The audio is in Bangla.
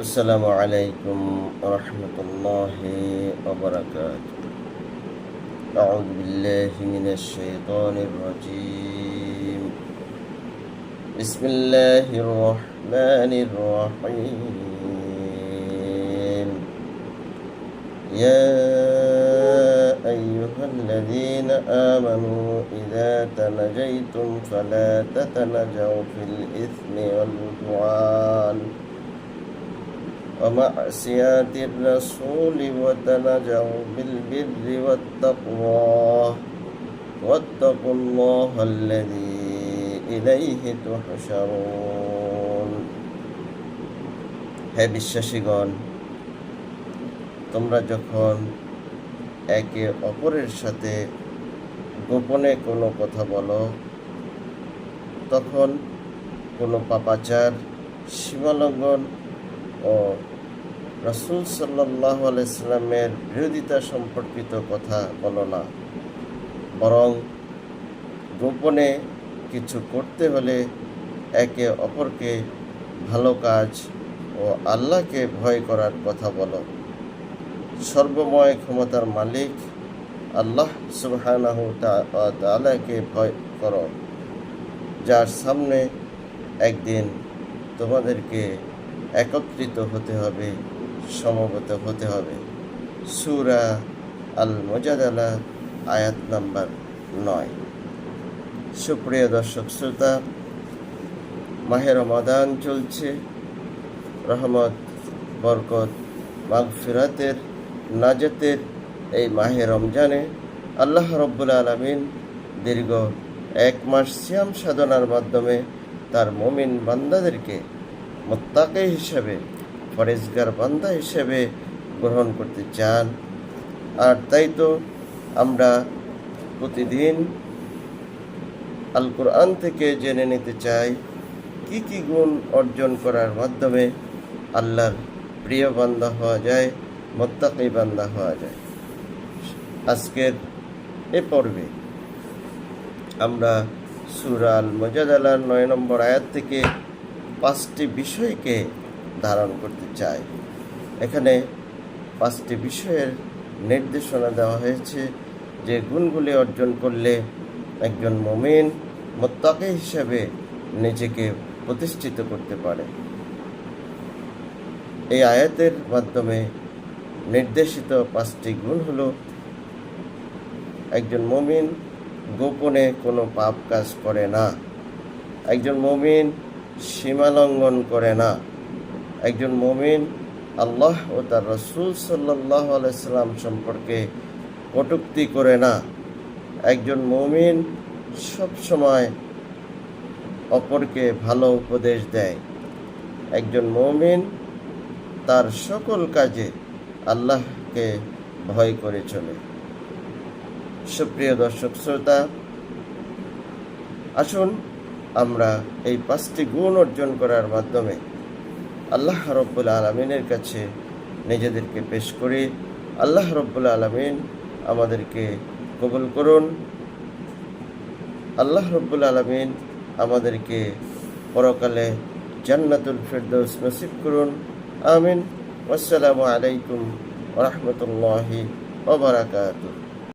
السلام عليكم ورحمة الله وبركاته. أعوذ بالله من الشيطان الرجيم. بسم الله الرحمن الرحيم. يا أيها الذين آمنوا إذا تنجيتم فلا تتنجوا في الإثم والعدوان. ومعصيات الرسول وتنجوا بالبر والتقوى واتقوا الله الذي إليه تحشرون হে বিশ্বাসীগণ তোমরা যখন একে অপরের সাথে গোপনে কোনো কথা বলো তখন কোনো পাপাচার সীমালঙ্ঘন ও রসুল সাল্লাহ আলাইস্লামের বিরোধিতা সম্পর্কিত কথা বলো না। বরং গোপনে কিছু করতে হলে একে অপরকে ভালো কাজ ও আল্লাহকে ভয় করার কথা বলো। সর্বময় ক্ষমতার মালিক আল্লাহ সুবহানাহ তাআলাকে ভয় করো, যার সামনে একদিন তোমাদেরকে একত্রিত হতে হবে, সমবেত হতে হবে। সুরা আল মজাদালা আয়াত নাম্বার নয়। সুপ্রিয় দর্শক শ্রোতা মাহের রমাদান চলছে। রহমত, বরকত, মাগফিরাতের নাজাতের এই মাহে রমজানে আল্লাহ রব্বুল আলমিন দীর্ঘ এক মাস সিয়াম সাধনার মাধ্যমে তার মমিন বান্দাদেরকে মোত্তাকে হিসাবে, ফরেজগার বান্দা হিসেবে গ্রহণ করতে চান। আর তাই তো আমরা প্রতিদিন আল কোরআন থেকে জেনে নিতে চাই, কি কি গুণ অর্জন করার মাধ্যমে আল্লাহর প্রিয় বান্দা হওয়া যায়, মোত্তাকি বান্দা হওয়া যায়। আজকের এ পর্বে আমরা সুরাল মজাদালার নয় নম্বর আয়াত থেকে পাঁচটি বিষয়কে ধারণ করতে চাই এখানে পাঁচটি বিষয়ের নির্দেশনা দেওয়া হয়েছে যে গুণগুলি অর্জন করলে একজন মমিন মোত্তাকে হিসাবে নিজেকে প্রতিষ্ঠিত করতে পারে। এই আয়াতের মাধ্যমে নির্দেশিত পাঁচটি গুণ হল, একজন মমিন গোপনে কোনো পাপ কাজ করে না। একজন মমিন সীমালঙ্ঘন করে না। একজন মমিন আল্লাহ ও তার রসুল সাল্লাহ আলাইসাল্লাম সম্পর্কে কটুক্তি করে না। একজন মমিন সবসময় অপরকে ভালো উপদেশ দেয়। একজন মমিন তার সকল কাজে আল্লাহকে ভয় করে চলে। সুপ্রিয় দর্শক, শ্রোতা, আসুন আমরা এই পাঁচটি গুণ অর্জন করার মাধ্যমে আল্লাহ রব্বুল আলমিনের কাছে নিজেদেরকে পেশ করি আল্লাহ রব্বুল আলমিন আমাদেরকে কবুল করুন। আল্লাহ রব্বুল আলমিন আমাদেরকে পরকালে জান্নাতুল ফেরদৌস নসিব করুন। আমিন। আসসালামু আলাইকুম রহমতুল্লাহি ওবরাকাতুহ